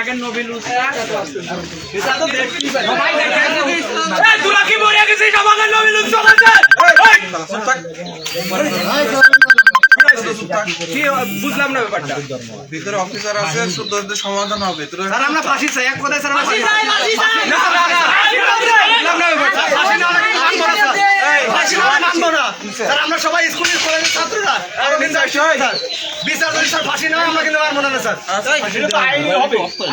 আমাকে তোরা কি মরে গেছিস? আমাকে কি বুঝলাম না ব্যাপারটা। ভিতরে অফিসার আছে সমাধান হবে। স্যার আমরা ফাঁসি চাই। এক কথায় স্যার ফাঁসি চাই ফাঁসি চাই। না না না না না না স্যার এই ফাঁসি না হলে মানবো না স্যার আমরা সবাই স্কুলের কলেজের ছাত্ররা আরও কিন্তু হয় বিচার যদি স্যার ফাঁসি না আমরা কিন্তু আর মনে না স্যার হবে ফাঁসি না হলে আমরা মানবো না।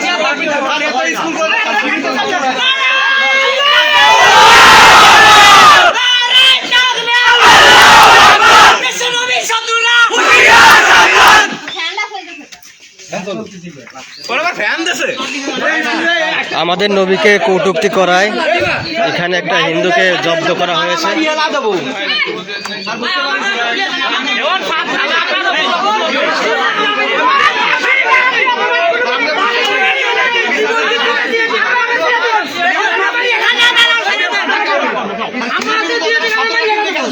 স্যার, এত স্কুল কলেজ স্যার, ফ্রি তো স্যার। আমাদের নবীকে কৌটুক্তি করায় এখানে একটা হিন্দুকে জব্দ করা হয়েছে।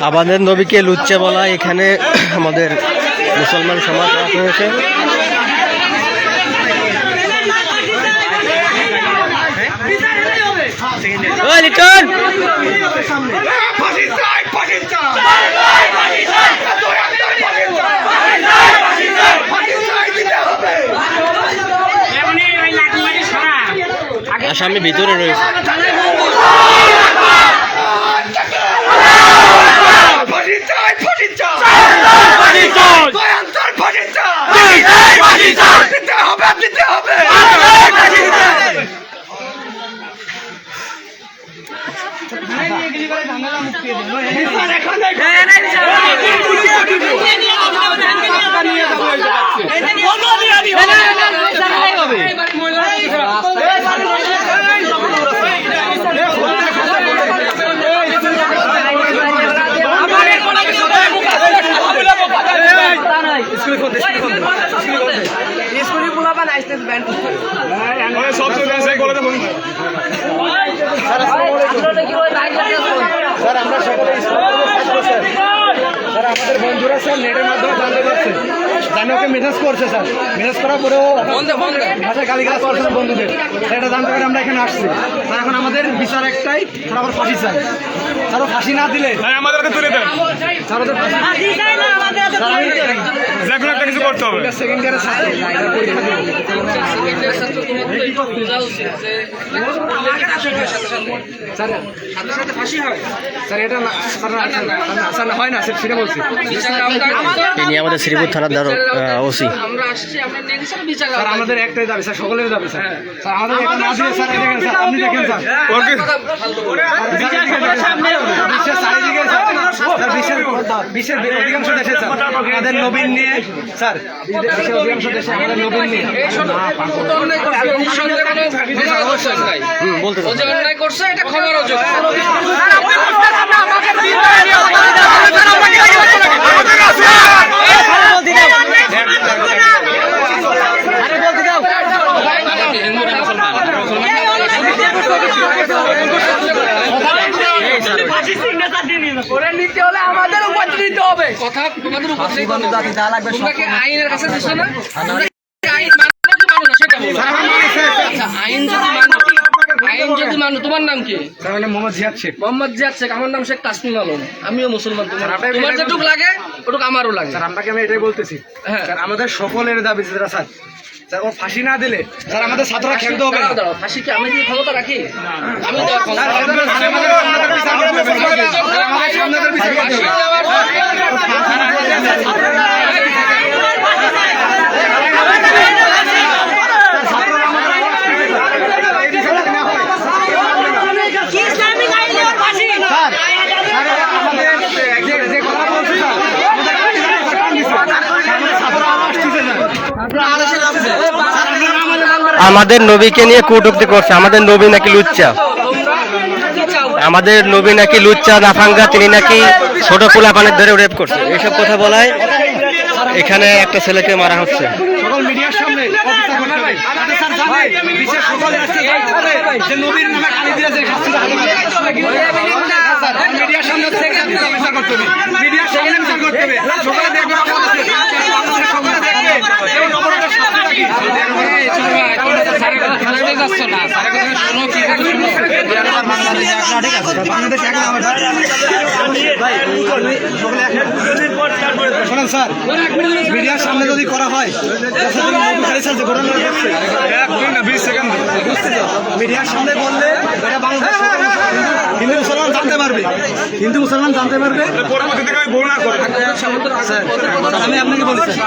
আমাদের নবীকে লুচ্চে বলা এখানে আমাদের মুসলমান সমাজ লিটন! আসামি ভিতরে রয়েছে। আমাদের বন্ধুরা স্যার নেটের মাধ্যমে জানতে পারছে জানি ওকে মেসেজ করছে স্যার মেসেজ করার পরেও ভাষায় গালি গালাজ করছে বন্ধুদের। সেটা জানতে পারে আমরা এখানে আসছি। স্যার এখন আমাদের বিচার একটাই স্যার আবার ফাঁসি চাই। স্যার ফাঁসি না দিলে আমাদেরকে তুলে দেন। স্যার ওদের ফাঁসি স্যার যে কোনো একটা কিছু করতে হবে। সেকেন্ড ইয়ারের ছাত্র। পরীক্ষা স্যার স্যার না স্যার না, স্যার না, স্যার না, হয় না স্যার সেটা বলছি। আমাদের শ্রীপুর থানার দ্বারা ওসি আমরা আসছি আমরা নিয়ে বিচার স্যার আমাদের একটাই দাবি স্যার সকলের দাবি স্যার স্যার আমাদের এটা না দিয়ে স্যার দেখেন স্যার আপনি দেখেন স্যার ওকে বিশ্বের চারিদিকে স্যার বিশ্বের বিশ্বের অধিকাংশ দেশে স্যার আমাদের নবীন নিয়ে স্যার বিশ্বের অধিকাংশ দেশে আমাদের নবীন নিয়ে বলতে অন্যায় করছে এটা ক্ষমার অযোগ্য করে নিতে হলে আমাদের উপর দিতে হবে কথা তোমাদের উপর দিতে হবে তোমরা আইনের কাছে দিছো না আইন মানো কি না সেটা আচ্ছা, আইন যদি মানো আইন যদি মানো তোমার নাম কি স্যার মানে মোহাম্মদ জিয়াদ শেখ মোহাম্মদ জিয়াদ শেখ আমার নাম শেখ তাসমিম আলম আমিও মুসলমান তোমার তোমার যেটুক লাগে ওটুক আমারও লাগে স্যার আপনাকে আমি এটাই বলতেছি হ্যাঁ। স্যার আমাদের সকলের দাবি স্যার স্যার স্যার ও ফাঁসি না দিলে স্যার আমাদের ছাত্ররা খেলতে হবে ফাঁসি কি আমি ক্ষমতা রাখি আমি আমাদের সামনের বিচার করতে হবে। স্যার, আমাদের সামনের বিচার করতে হবে। ফাঁসি দেওয়ার স্যার, স্যার, আমাদের আমাদের নবীকে নিয়ে কটুক্তি করছে, আমাদের নবী নাকি লুচ্চা। আমাদের নবী নাকি লুচ্চা, নাফাঙ্গা, তিনি নাকি ছোট পোলা পানের ধরে রেপ করছে। এসব কথা বলায় এখানে একটা ছেলেকে মারা হচ্ছে মিডিয়ার সামনে অফিসার করতে হবে অফিসার জানে বিশেষ সকলে আজকে এই করে যে নবীর নামে গালি দিয়ে যে শাস্তিটা হবে মিডিয়ার সামনে থেকে অফিসার করতে হবে মিডিয়ার সামনে বিচার করতে হবে সকলে দেখবে বাংলাদেশে বাংলাদেশের সকলে দেখবে এই নবরতের শাস্তিটা কি বাংলাদেশ এক নামে শোনেন স্যার মিডিয়ার সামনে যদি করা হয় মিডিয়ার সামনে বললে এটা বাংলাদেশ হিন্দু মুসলমান জানতে পারবে। হিন্দু মুসলমান জানতে পারবে। স্যার, আমি আপনাকে বলছি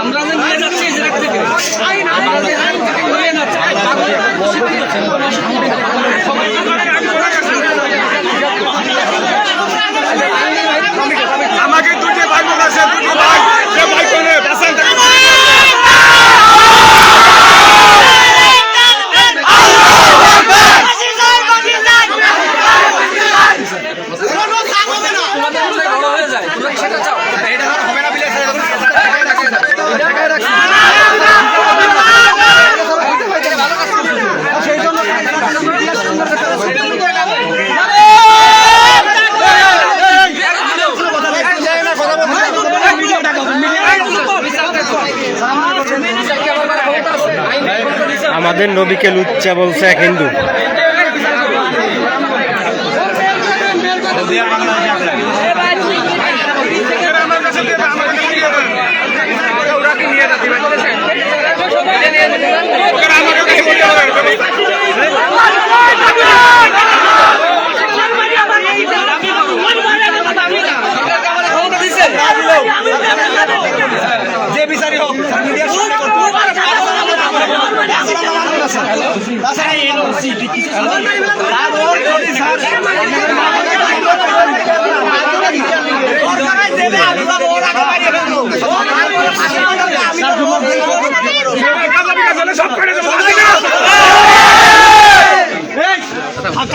আমরা যে নিয়ে যাচ্ছি ইসরায়েল থেকে আমরা যে নিয়ে যাচ্ছি আমাকে দুটি ভাই বোন করে বাসান তোমাদের মধ্যে বড় হয়ে যায় তোমরা কি সেটা চাও এটা আর হবে না বিলে আমাদের নবীকে লুচ্চা বলছে এক হিন্দু আমার কাছে দেবে আমার কাছে নিয়ে যাবে ওরা কি নিয়ে যাচ্ছে ওরা আমাকে কাছে নিয়ে যাবে যে বিচারই হোক মিডিয়ার সামনে করতে হবে। সব করে দেবো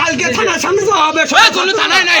কালকে থানার সামনে তো হবে থানায় নাই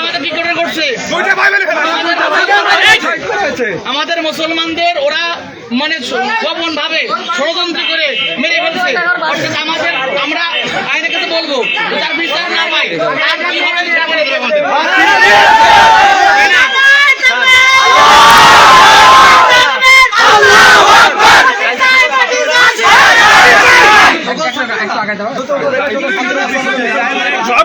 আমাদের কি করে করছে দুইটা ভাই মিলে ফেলা। আমাদের মুসলমানদের ওরা মানে গোপন ভাবে ষড়যন্ত্র করে মেরে ফেলছে। অর্থাৎ আমাদের আমরা আইনের কাছে বলব তার বিচার না পাই তার কি হবে সেটা বলে দেবে আমাদের। তাই না? সব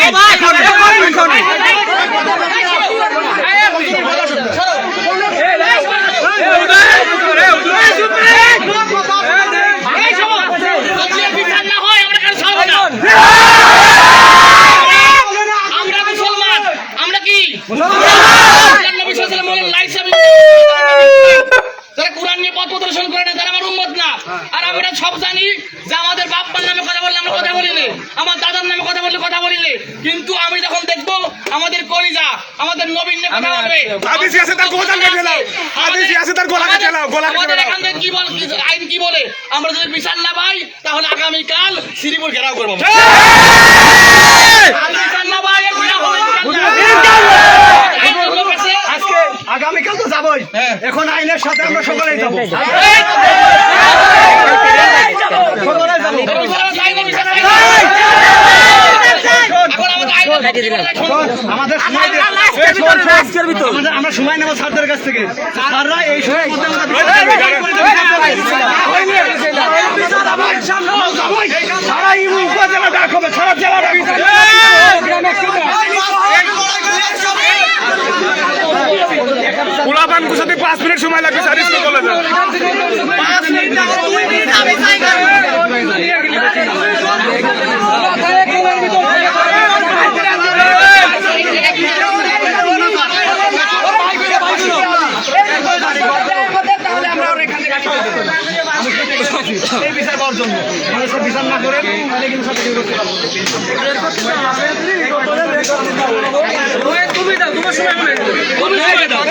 এখন এখন এখন বিচার না হয় আমরা কারও ছাড়বো না আমরা মুসলমান আমরা কি মুসলমান নবী সাল্লাল্লাহু আলাইহি ওয়াসাল্লামের লাইফ যারা কোরআন নিয়ে পথ প্রদর্শন করে না তারা আমার উম্মত না আর আমরা সব জানি যে আমাদের বাপ্পার নামে কথা বললে আমরা কথা বলিনি আমার দাদার নামে কথা বললে কথা বলিনি কিন্তু আমি যখন দেখব আমাদের কলিজা আমাদের নবীন বলবে আদিসি আছে তার গোলা কেটে দাও আদিসি আছে তার গোলা কেটে দাও গোলা কেটে দাও এখান থেকে কি বল আইন কি বলে? আমরা যদি বিচার না পাই তাহলে আগামীকাল শ্রীপুর ঘেরাও করব। হবে। আজকে আগামীকাল তো যাবোই। এখন আইনের সাথে আমরা সকলেই যাব। সকলে যাব বিচার আমরা চাই না, বিচার চাই না। এখন আমাদের সময়। আমাদের- আমরা সময় নেব স্যারদের কাছ থেকে স্যাররা এই সময়ের মধ্যে আমাদের বিচার দেবে। সারা ইউ উপজেলা দেখাবে সারা জেলা পোলাপান গুছাতে পাঁচ মিনিট সময় লাগবে স্যার স্কুল কলেজে বিচার পাওয়ার জন্য আমাদের সব বিচার না করে তাহলে কিন্তু সব কিছু করতে পারব তুমি দাও, তোমার সময়। তুমি সময় দাও।